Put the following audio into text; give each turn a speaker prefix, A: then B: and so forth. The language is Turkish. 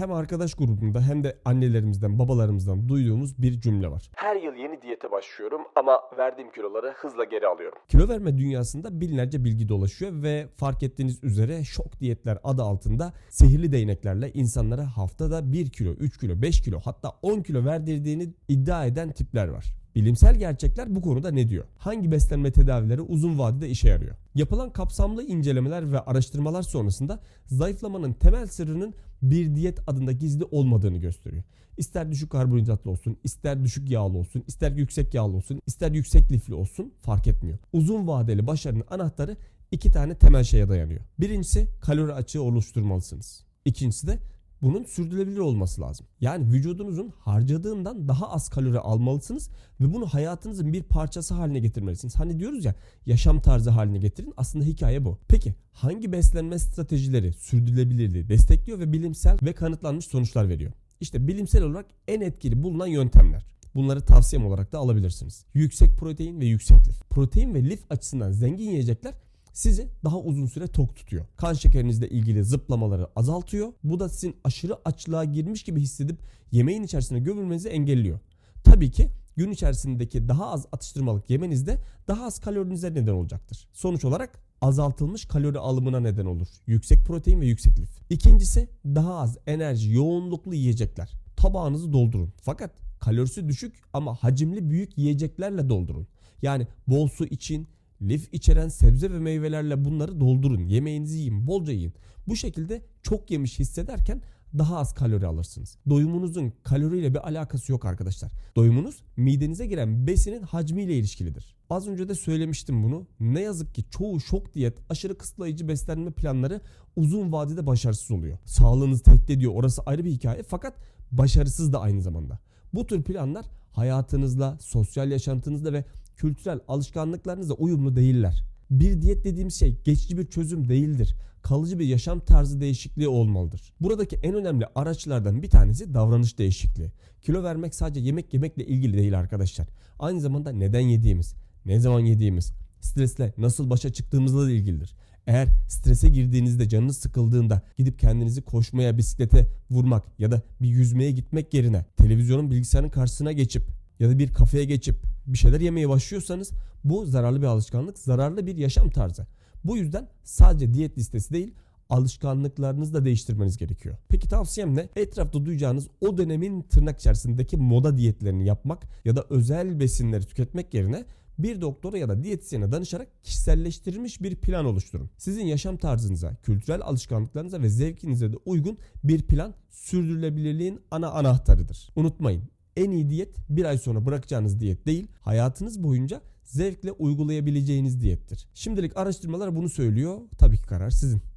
A: hem arkadaş grubunda hem de annelerimizden, babalarımızdan duyduğumuz bir cümle var.
B: Her yıl yeni diyete başlıyorum ama verdiğim kiloları hızla geri alıyorum.
A: Kilo verme dünyasında binlerce bilgi dolaşıyor ve fark ettiğiniz üzere şok diyetler adı altında sihirli değneklerle insanlara haftada 1 kilo, 3 kilo, 5 kilo hatta 10 kilo verdirdiğini iddia eden tipler var. Bilimsel gerçekler bu konuda ne diyor? Hangi beslenme tedavileri uzun vadede işe yarıyor? Yapılan kapsamlı incelemeler ve araştırmalar sonrasında zayıflamanın temel sırrının bir diyet adında gizli olmadığını gösteriyor. İster düşük karbonhidratlı olsun, ister düşük yağlı olsun, ister yüksek yağlı olsun, ister yüksek lifli olsun fark etmiyor. Uzun vadeli başarının anahtarı iki tane temel şeye dayanıyor. Birincisi kalori açığı oluşturmalısınız. İkincisi de bunun sürdürülebilir olması lazım. Yani vücudunuzun harcadığından daha az kalori almalısınız ve bunu hayatınızın bir parçası haline getirmelisiniz. Hani diyoruz ya yaşam tarzı haline getirin. Aslında hikaye bu. Peki hangi beslenme stratejileri sürdürülebilirliği destekliyor ve bilimsel ve kanıtlanmış sonuçlar veriyor? İşte bilimsel olarak en etkili bulunan yöntemler. Bunları tavsiyem olarak da alabilirsiniz. Yüksek protein ve yüksek lif. Protein ve lif açısından zengin yiyecekler sizi daha uzun süre tok tutuyor. Kan şekerinizle ilgili zıplamaları azaltıyor. Bu da sizin aşırı açlığa girmiş gibi hissedip yemeğin içerisine gömülmenizi engelliyor. Tabii ki gün içerisindeki daha az atıştırmalık yemenizde daha az kalorinize neden olacaktır. Sonuç olarak azaltılmış kalori alımına neden olur. Yüksek protein ve yüksek lif. İkincisi daha az enerji yoğunluklu yiyecekler. Tabağınızı doldurun. Fakat kalorisi düşük ama hacimli büyük yiyeceklerle doldurun. Yani bol su için, lif içeren sebze ve meyvelerle bunları doldurun. Yemeğinizi yiyin, bolca yiyin. Bu şekilde çok yemiş hissederken daha az kalori alırsınız. Doyumunuzun kaloriyle bir alakası yok arkadaşlar. Doyumunuz midenize giren besinin hacmiyle ilişkilidir. Az önce de söylemiştim bunu. Ne yazık ki çoğu şok diyet, aşırı kısıtlayıcı beslenme planları uzun vadede başarısız oluyor. Sağlığınızı tehdit ediyor. Orası ayrı bir hikaye fakat başarısız da aynı zamanda. Bu tür planlar hayatınızla, sosyal yaşantınızla ve kültürel alışkanlıklarınızla uyumlu değiller. Bir diyet dediğimiz şey geçici bir çözüm değildir. Kalıcı bir yaşam tarzı değişikliği olmalıdır. Buradaki en önemli araçlardan bir tanesi davranış değişikliği. Kilo vermek sadece yemek yemekle ilgili değil arkadaşlar. Aynı zamanda neden yediğimiz, ne zaman yediğimiz, stresle nasıl başa çıktığımızla da ilgilidir. Eğer strese girdiğinizde canınız sıkıldığında gidip kendinizi koşmaya, bisiklete vurmak ya da bir yüzmeye gitmek yerine televizyonun bilgisayarın karşısına geçip ya da bir kafeye geçip bir şeyler yemeye başlıyorsanız bu zararlı bir alışkanlık, zararlı bir yaşam tarzı. Bu yüzden sadece diyet listesi değil alışkanlıklarınızı da değiştirmeniz gerekiyor. Peki tavsiyem ne? Etrafta duyacağınız o dönemin tırnak içerisindeki moda diyetlerini yapmak ya da özel besinleri tüketmek yerine bir doktora ya da diyetisyene danışarak kişiselleştirilmiş bir plan oluşturun. Sizin yaşam tarzınıza, kültürel alışkanlıklarınıza ve zevkinize de uygun bir plan sürdürülebilirliğin ana anahtarıdır. Unutmayın en iyi diyet bir ay sonra bırakacağınız diyet değil, hayatınız boyunca zevkle uygulayabileceğiniz diyettir. Şimdilik araştırmalar bunu söylüyor. Tabii ki karar sizin.